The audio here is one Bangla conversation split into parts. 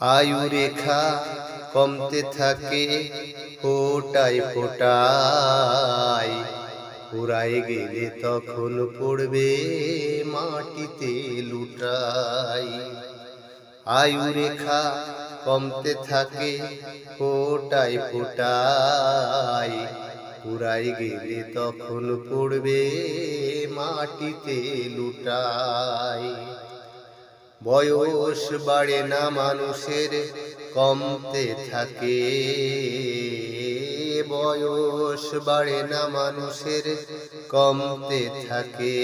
আয়ু রেখা কমতে থাকে, ফোটায় ফোটায়। পুরাই গেলে তখন পড়বে মাটিতে লুটাই। আয়ু রেখা কমতে থাকে, ফোটায় ফোটায় পুরাই গেলে তখন পড়বে মাটিতে লুটাই। বয়স বাড়ে না মানুষের, কমতে থাকে। বয়স বাড়ে না মানুষের, কমতে থাকে।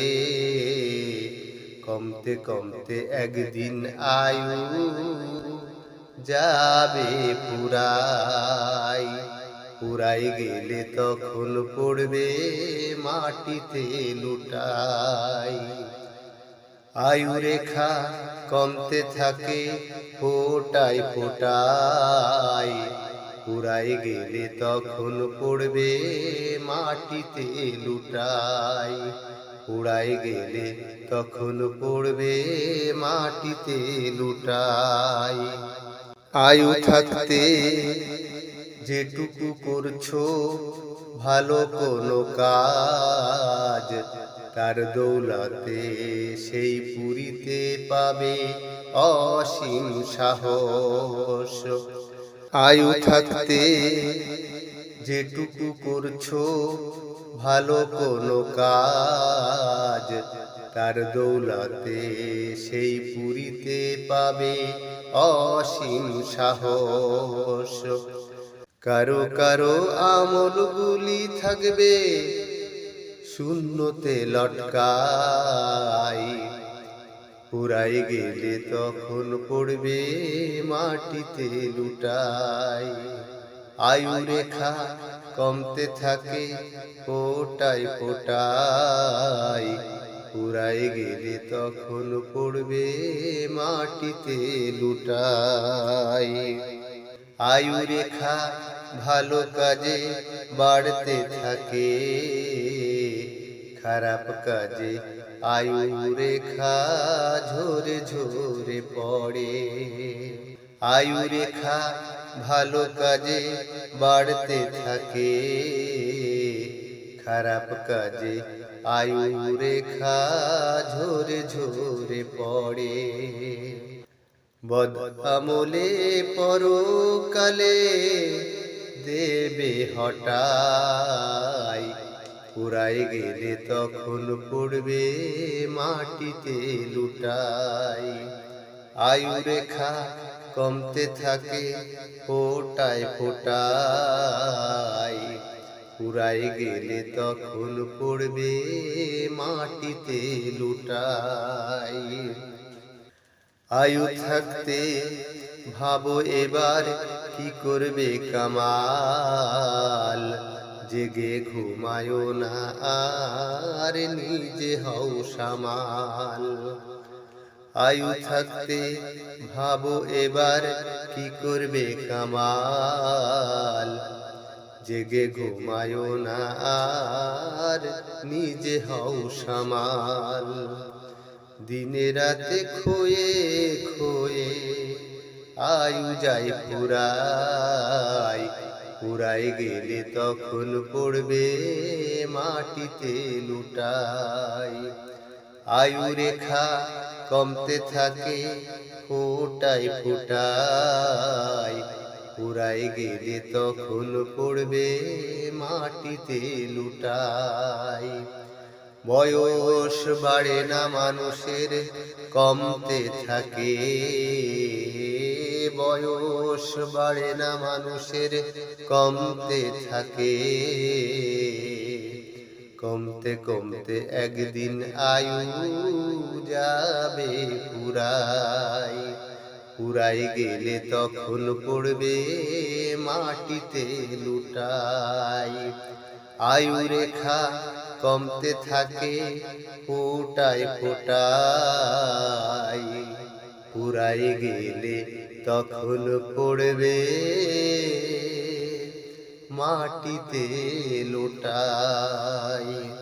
কমতে কমতে একদিন আয়ু যাবে পুরাই। পুরাই গেলে তখন পড়বে মাটিতে লুটাই। আয়ু রেখা কমতে থাকে ফোটাই ফোটাই পুরাই গেলে তখন পড়বে মাটিতে লুটাই। পুরাই গেলে তখন পড়বে মাটিতে লুটাই। আয়ু থাকতে যেটুকু করছ, ভালো কোনো কাজ। তার দৌলতে সেই পুরীতে পাবে অসীম সাহস। আয়ু থাকতে যেটুকু করছ, ভালো কোনো কাজ। তার দৌলতে সেই পুরীতে পাবে অসীম সাহস। কারও কারও আমলগুলি থাকবে শূন্যতে লটকাই পুরাই গেলে তখন পড়বে মাটিতে লুটাই। আয়ু রেখা কমতে থাকে ফোটাই ফোটাই। পুরাই গেলে তখন পড়বে মাটিতে লুটাই। আয়ু রেখা ভালো কাজে বাড়তে থাকে। খারাপ কাজে আয়ু রেখা ঝোরে ঝরে পড়ে। আয়ু রেখা ভালো কাজে বাড়তে থাকে। খারাপ কাজে আয়ু রেখা ঝোরে ঝরে পড়ে। বদ আমলে পরকালে দেবে হটাই পুরাই গেলে তখন পড়বে মাটিতে লুটাই। আয়ু রেখা কমতে থাকে, ফোটায় ফোটাই। পুরাই গেলে তখন পড়বে মাটিতে লুটাই। আয়ু থাকতে ভাবো এবার কি করবে কামাল। জেগে ঘুমায়ো না আর নিজে হও সামাল। আয়ু থাকতে ভাবো এবার কি করবে কামাল। জেগে ঘুমায়ো না আর নিজে হও সামাল। দিনে রাতে খোয়ে খোয়ে আয়ু যায় পুরাই। পুরাই গেলে তখন পড়বে মাটিতে লুটাই। আয়ু রেখা কমতে থাকে ফোটাই ফোটাই। পুরাই গেলে তখন পড়বে মাটিতে লুটাই। বয়স বাড়ে না মানুষের, কমতে থাকে। বয়স বাড়ে না মানুষের, কমতে থাকে। কমতে কমতে একদিন আয়ু যাবে পুরাই। পুরাই গেলে তখন পড়বে মাটিতে লুটাই। আয়ু রেখা কমতে থাকে, ফোটায় ফোটাই। পুরাই গেলে তখন পড়বে। মাটিতে লোটাই।